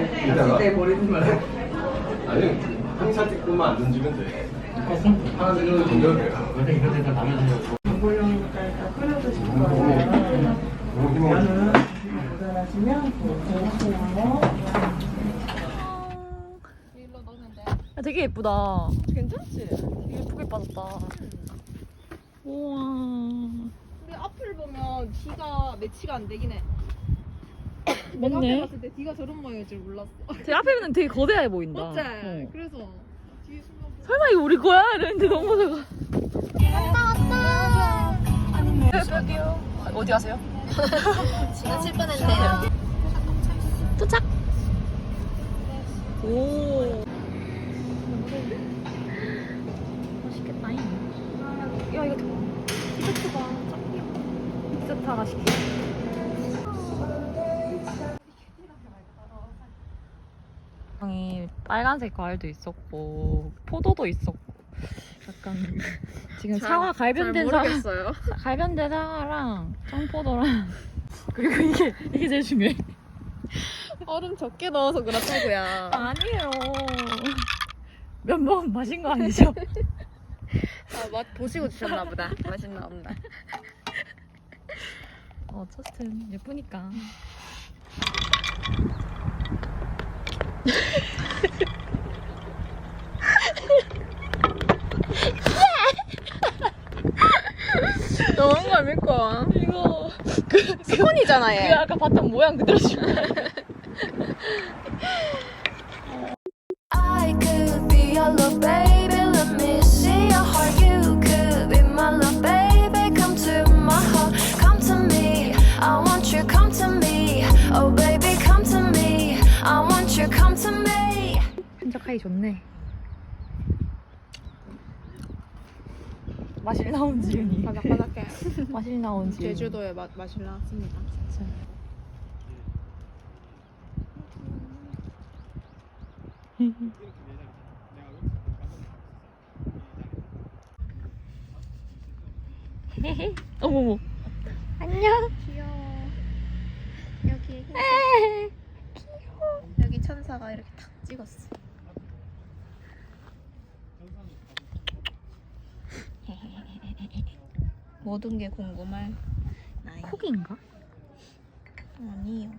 이따가. 그때 버리는 말해. 아니 항상 찍고만 안 던지면 돼 하나 정도는 던져도 돼요 전골용이니까 일단 끓여주실 거예요. 너무 힘을 면은 모자라시면 이렇게 하시고. 야, 되게 예쁘다. 괜찮지? 되게 예쁘게 빠졌다. 우와. 근데 앞을 보면 뒤가 매치가 안 되긴 해. 내가 앞에 맞네. 봤을 때 뒤가 저런 모양일 줄 몰랐어. 제 앞에는 되게 거대해 보인다. 맞지? 어. 그래서 뒤에 보고 설마 이거 우리 거야? 이랬는데 너무 작아. 왔다 왔다. 어디 가세요? 지나칠 뻔했네요. 도착. 오. 맛있겠다. 야 이거 디저트가 디저트 하나 이 빨간색 과일도 있었고 포도도 있었고 약간 지금 사과 갈변된 사과. 갈변된 사과랑 청포도랑 그리고 이게 이게 제일 중요해. 얼음 적게 넣어서 그렇다고요. 아니에요. 면봉 마신 거 아니죠? 아, 맛 보시고 주셨나 보다. 맛있나 없나. 어, 어쨌든 예쁘니까. 너무한 거 아닙니까? 이거 스콘이잖아 그 얘. 아까 봤던 모양 그대로 지금. I could be your little baby, 한적하기 좋네. 마실 나온 지은이. 바삭바삭해. 마실 나온 지은이. 제주도에 맛 맛이 나왔습니다. 진짜. 어머머. 안녕. 귀여워. 여기 여기 천사가 이렇게 탁 찍었어. 모든 게 궁금할 나이. 콕인가? 아니요.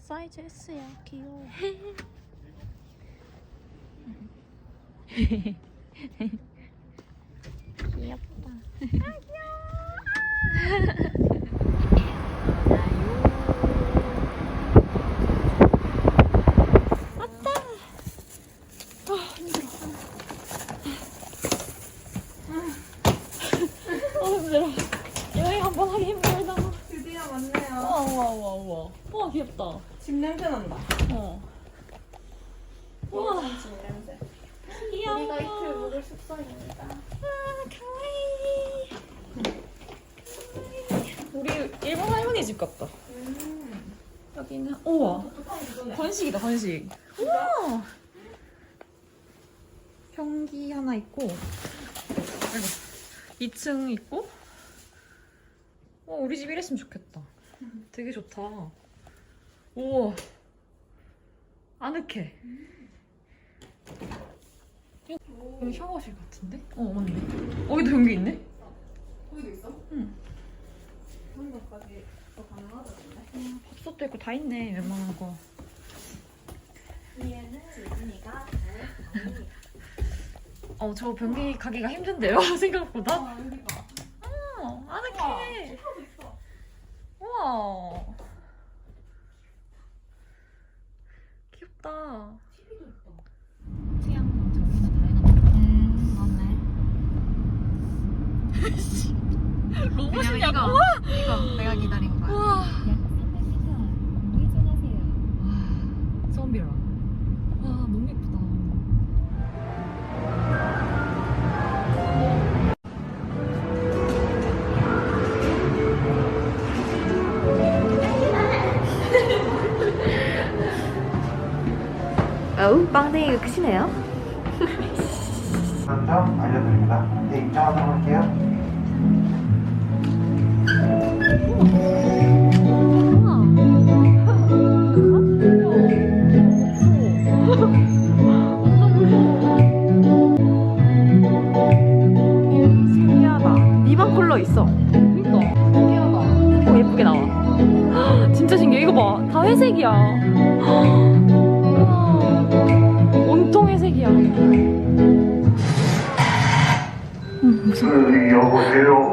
사이즈 S야. 귀여워. 귀엽다. 어 힘들어. 여행 한 번 하기 힘들다. 드디어 왔네요. 우와 우와 우와 우와. 우와 귀엽다. 집 냄새 난다. 어. 우와 집 냄새. 귀여워. 우리가 이틀 묵을 숙소입니다. 아 가와이. 우리 일본 할머니 집 같다. 여기는 우와 건식이다 건식. 우와. 변기 하나 있고. 아이고. 2층 있고. 어, 우리 집 이랬으면 좋겠다. 되게 좋다. 우와. 아늑해. 여기 샤워실 같은데? 어, 맞네. 어, 여기도 변기 있네? 거기도 있어? 응. 그런 것까지 더 가능하다던데. 음, 밥솥도 있고 다 있네, 웬만한 거. 위에는 지은이가 어, 저 변기 가기가 힘든데요, 생각보다? 아 여기가. 어, 아늑해. 우와. 어우 빵댕이가 크시네요. 한점 알려드립니다. 이제 입장하도록 할게요.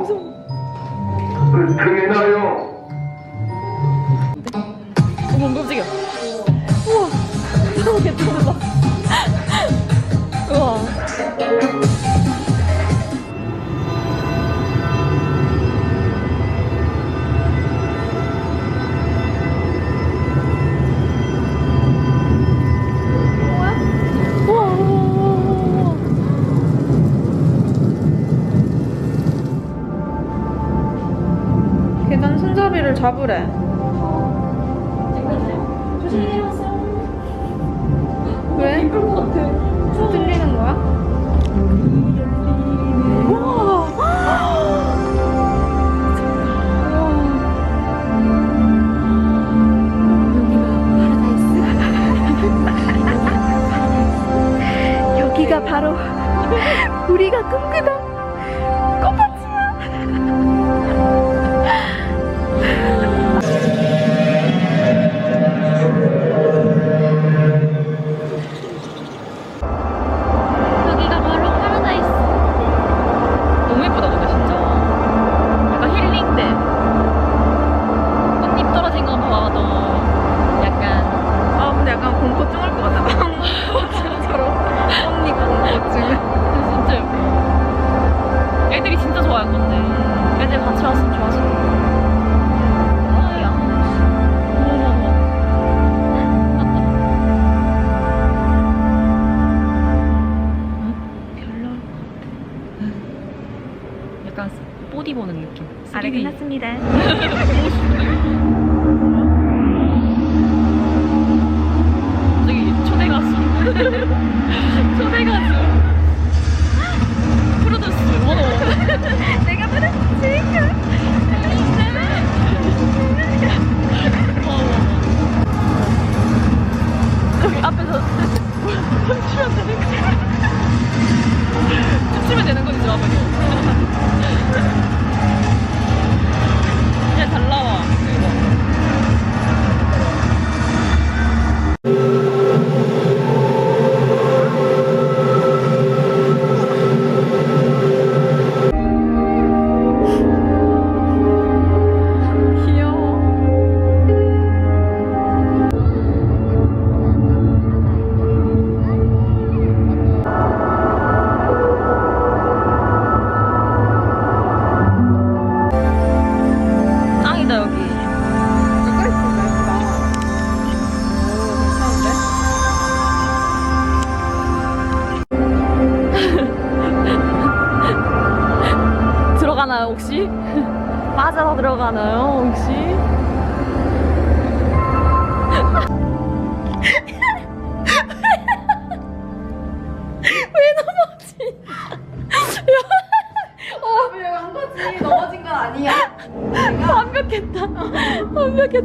여보세요. 들리나요? 어머, 깜짝이야. 우와. 너무. 우와. 우와. 여기가 바로 우리가 꿈꾸던 여기가 보는 느낌. 아, 네, 3D. 끝났습니다.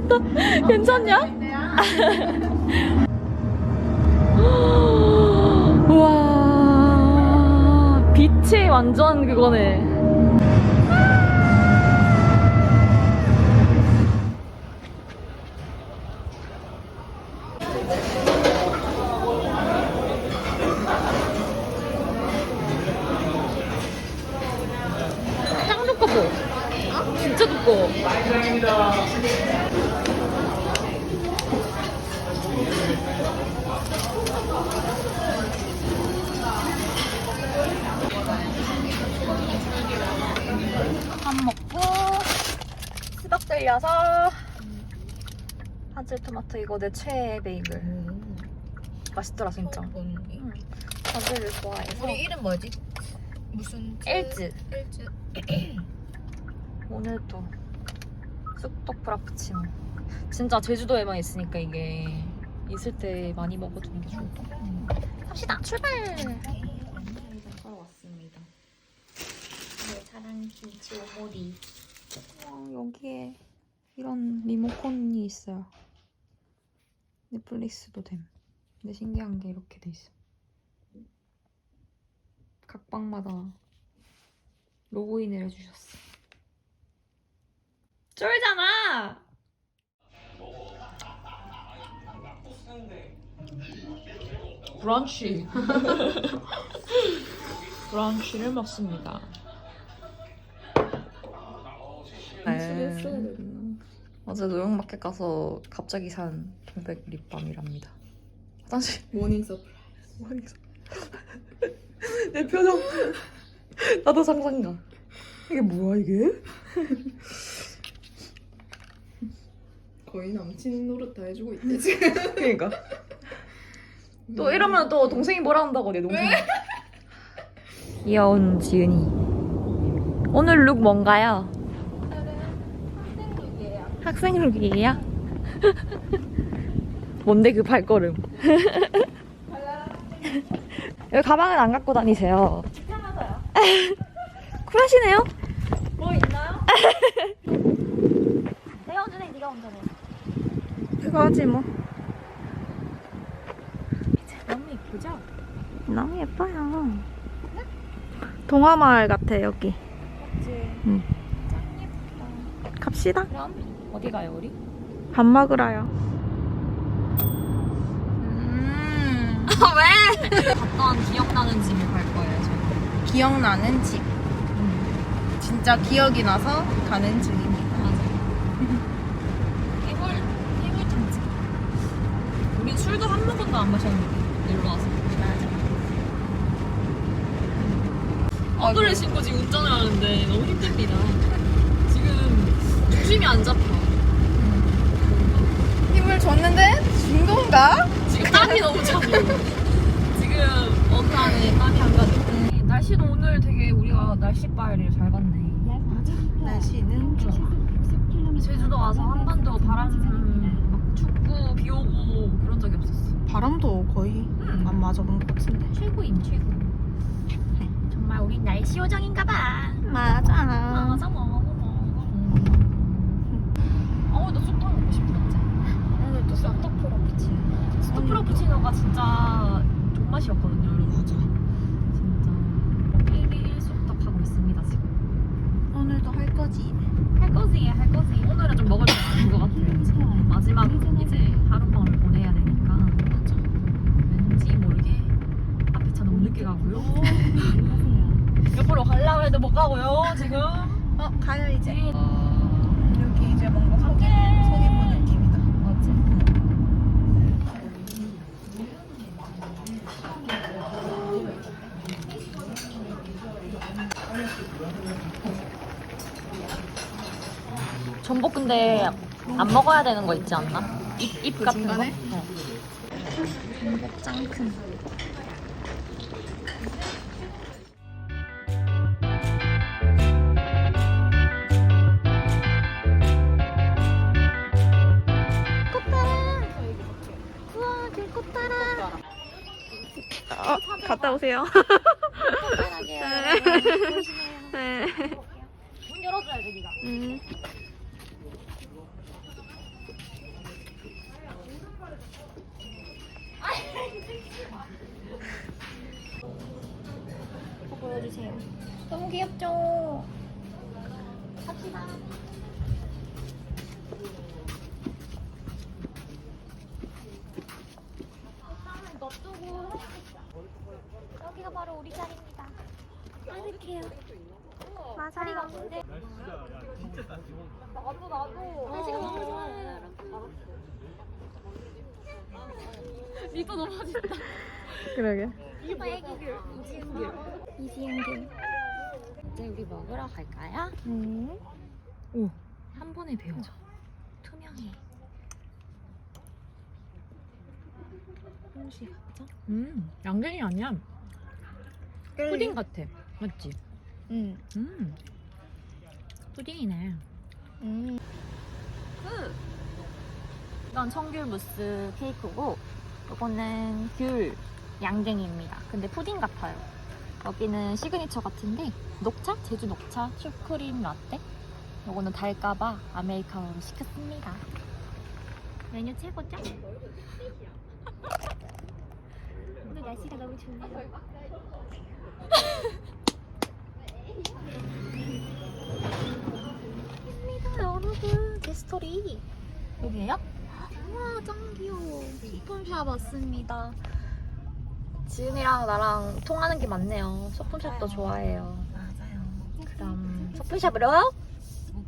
괜찮냐? 우와. 빛이 완전 그거네. 짱 두꺼워. 진짜 두꺼워. 밥 먹고 수박 들려서 바질 토마토 이거 내 최애 베이글. 맛있더라 진짜. 응. 바질을 좋아해서. 우리 이름 뭐지? 무슨 엘즈. 엘즈. 오늘도 쑥떡 프라푸치노. 진짜 제주도에만 있으니까 이게 있을 때 많이 먹어두는 게 좋을 것 같아. 갑시다 출발! 사러 왔습니다. 내 사랑 김치 오모리. 와, 여기에 이런 리모컨이 있어요. 넷플릭스도 됨. 근데 신기한 게 이렇게 돼 있어. 각 방마다 로그인을 해주셨어. 쫄잖아! 아! 브런치. 브런치를 먹습니다. 네. 어제 노형마켓 가서 갑자기 산 동백 립밤이랍니다. 화장실 모닝 서프라이즈. 머리 내 표정 나도 상상가 이게 뭐야 이게? 거의 남친 노릇 다 해주고 있대 지금. 그러니까 또 이러면 또 동생이 뭐라 한다고 내 동생 귀여운 지은이 오늘 룩 뭔가요? 학생 룩이에요? 뭔데 그 발걸음 여기 가방은 안 갖고 다니세요 편하서요. 쿨하시네요 뭐 있나요? 내가 운전해, 네가 운전해. 그거 하지 뭐 너무 예쁘죠? 너무 예뻐요 동화마을 같아 여기 그치. 응. 갑시다 그럼 어디 가요, 우리? 밥 먹으러요. 음. 갔던 기억나는 집에 갈 거예요 저희? 기억나는 집. 진짜 기억이 나서 가는 중입니다. 해물 해물 탕집 우리 술도 한 모금도 안 마셨는데 놀러 와서. 언더를 신고 지금 운전을 하는데 너무 힘듭니다. 지금 중심이 안 잡혀 힘을 줬는데 준 건가? 지금 땀이 너무 차고 지금 어느 안에 땀이 안 가득 날씨도 오늘 되게 우리가 날씨 빨을 잘 봤네 날씨는 좋아. 제주도 와서 한 번도 바람 막 춥고 비 오고 그런 적이 없었어 바람도 거의 안 맞아본 것 같은데. 최고임 최고 정말 우린 날씨 요정인가 봐. 맞아. 맞아 먹어 먹어 어나 쑥떡 먹고 싶었지 오늘 또 쑥떡 프로피치. 스토 프라푸치노가 진짜 존맛이었거든요 여러분. 맞아. 진짜. 1일 쑥떡 하고 있습니다 지금. 오늘도 할 거지. 할 거지 할 거지. 오늘은 좀 먹을 게 많은 것 같아요. 마지막 이제 하룻밤을 보내야 되니까. 맞아 왠지 모르게 앞에 차 너무 늦게 가고요. 옆으로 가려고 해도 못 가고요 지금. 어 가요 이제. 네. 여기 이제 뭔가 소개 소개 보는 팀이다. 맞지? 근데 안 먹어야 되는 거 있지 않나? 잎, 잎 같은 거? 어. 짱큰 우와 길꽃 따라. 갔다 오세요 리도 너무 맛있다 그러게. 이지은귤. 이지은귤. 이제 우리 먹으러 갈까요? 음. 오, 한 번에 배워져. 투명해. 홍시 감자? 음, 양갱이 아니야. 푸딩 같아. 맞지? 음. 음, 푸딩이네. 음. 이건 청귤 무스 케이크고, 이거는 귤 양갱입니다. 근데 푸딩 같아요. 여기는 시그니처 같은데, 녹차? 제주 녹차 슈크림 라떼? 이거는 달까봐 아메리카노로 시켰습니다. 메뉴 최고죠? 오늘 날씨가 너무 좋네요. 여러분 제 스토리 여기에요? 짱 귀여워 소품샵 왔습니다 지은이랑 나랑 통하는 게 많네요 소품샵도 좋아해요 맞아요 그럼 소품샵으로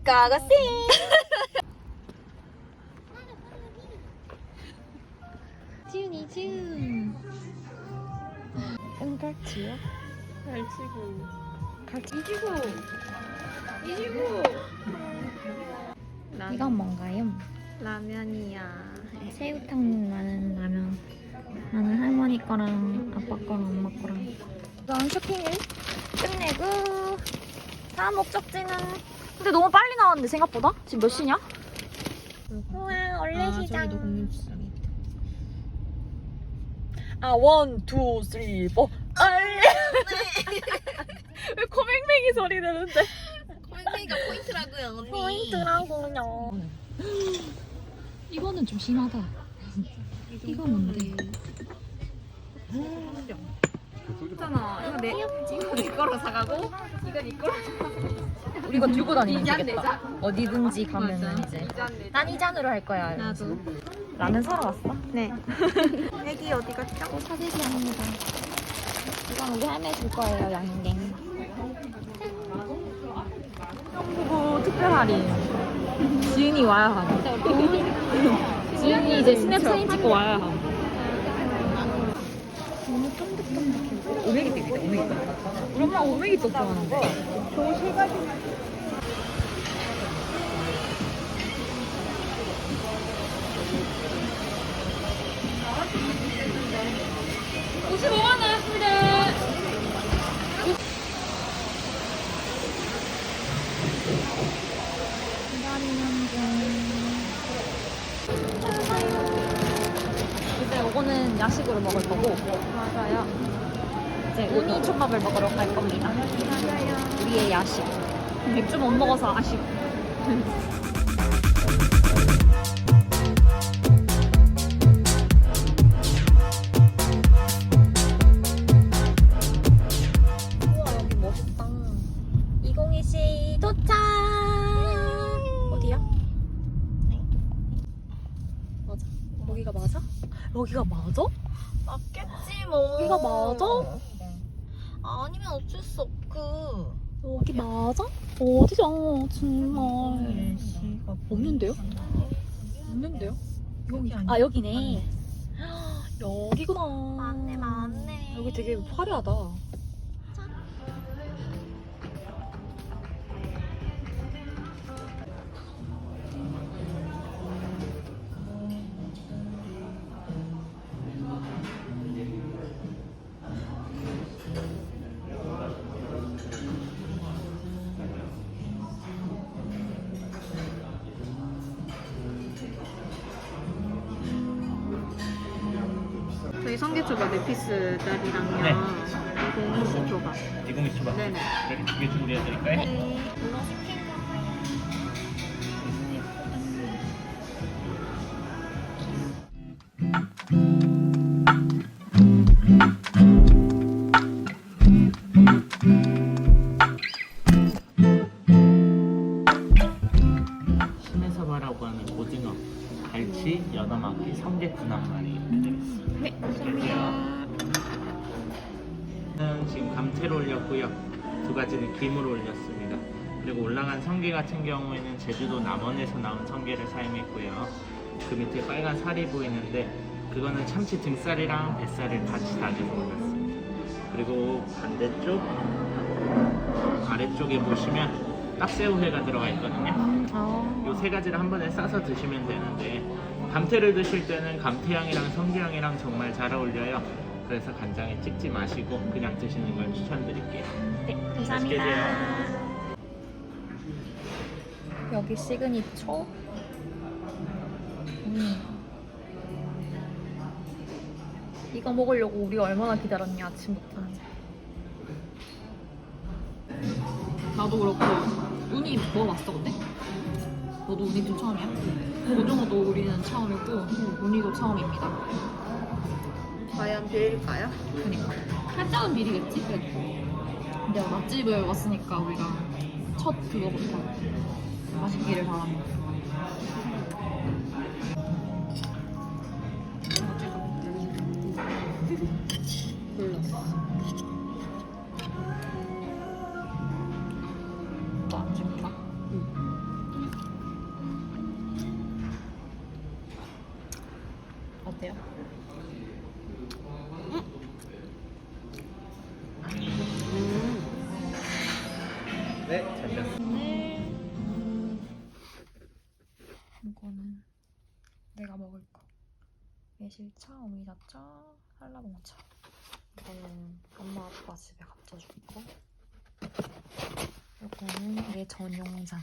가가씨 지은이 지은 은갈치요? 갈치구. 갈치 이지구. 이지구. 이건 뭔가요? 라면이야. 새우탕 나는 라면 나는 할머니 거랑 아빠 거랑 엄마 거랑. 그럼 쇼핑을 끝내고. 다음 목적지는. 근데 너무 빨리 나왔는데 생각보다? 지금 몇 시냐? 우와 원래시장. 아 원, 투, 쓰리, 포. 얼레. 왜 코맹맹이 소리 내는데? 코맹맹이가 포인트라고요, 언니. 포인트라고요 이거는 좀 심하다 이거 뭔데? 있잖아. 이거 내, 이거 내 거로 사가고, 이거 네 거로 우리 이거 들고 다니면 이잔 되겠다. 내자. 어디든지 가면은 이제. 이잔 내. 난이 잔으로 할 거야. 나도. 라면 사러 왔어? 네. 애기 어디 갔죠? 사재기 합니다. 이건 우리 할매 줄 거예요, 양갱. 그리고 특별 할인. 지은이 와야 함. 지은이 이제 스냅 사진 찍고 와야 함. 오메기 떡이다, 오메기 떡. 우리 엄마 오메기 떡 좋아하는데. 이제 요거는 야식으로 먹을 거고. 맞아요. 이제 우니 초밥을 먹으러 갈 겁니다. 맞아요. 우리의 야식. 맥주 못 먹어서 아쉽 어디야 정말. 없는데요? 없는데요? 여기 아 여기네. 여기구나. 맞네, 맞네. 여기 되게 화려하다 저희 성게초밥 네 피스 짜리랑요. 네. 이거 초밥. 202 초밥 네네. 이렇게 두 개 준비해 드릴까요? 네. 김으로 올렸습니다. 그리고 올라간 성게 같은 경우에는 제주도 남원에서 나온 성게를 사용했고요. 그 밑에 빨간 살이 보이는데 그거는 참치 등살이랑 뱃살을 같이 다져서 올렸습니다. 그리고 반대쪽 아래쪽에 보시면 딱새우회가 들어가 있거든요. 아, 요세 가지를 한 번에 싸서 드시면 되는데 감태를 드실 때는 감태향이랑 성게향이랑 정말 잘 어울려요. 그래서 간장에 찍지 마시고 그냥 드시는 걸 추천드릴게요. 네 맛있게 드세요. 감사합니다 여기 시그니처 음. 이거 먹으려고 우리 얼마나 기다렸냐 아침부터 나도 그렇고 우니 먹어봤어 근데? 너도 우니 좀 처음이야? 고등어도 우리는 처음이고 우니도 처음입니다. 과연 비릴까요? 그니까 살짝은 비리겠지. 근데 맛집을 왔으니까 우리가 첫 그거부터 맛있기를 바랍니다. 골랐어. 매실차, 오미자차, 한라봉차. 이거는 엄마 아빠 집에 갖다 줄 거. 이거는 내 전용잔.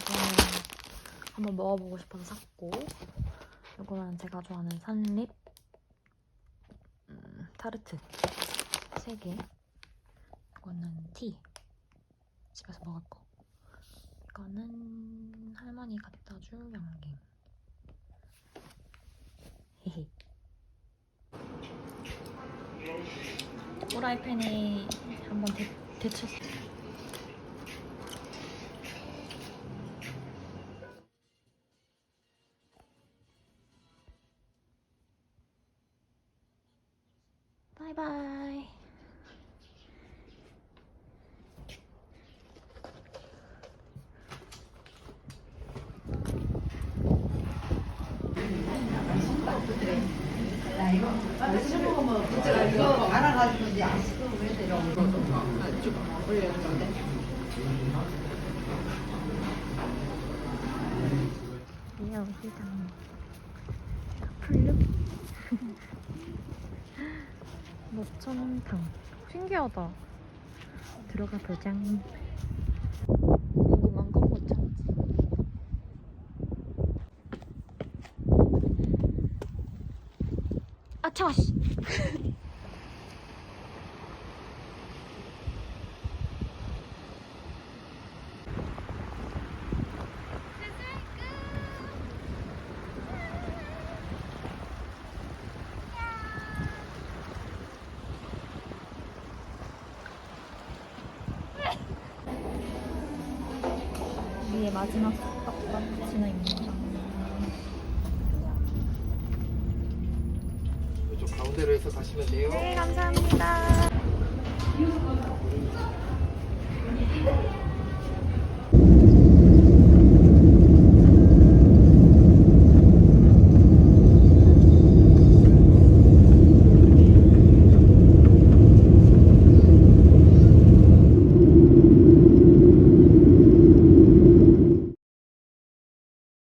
이거는 한번 먹어보고 싶어서 샀고. 이거는 제가 좋아하는 산립 음, 타르트 3개. 이거는 티. 집에서 먹을 거. 이거는 할머니 갖다 줄 양갱. 헤헤. 프라이팬에 한번 데, 데쳤어. 바 풀류 목청탕 신기하다 들어가 보자 궁금한 건 못 참지 아 차워 씨 마지막 떡밥치나입니다 이쪽 가시면 돼요. 네 감사합니다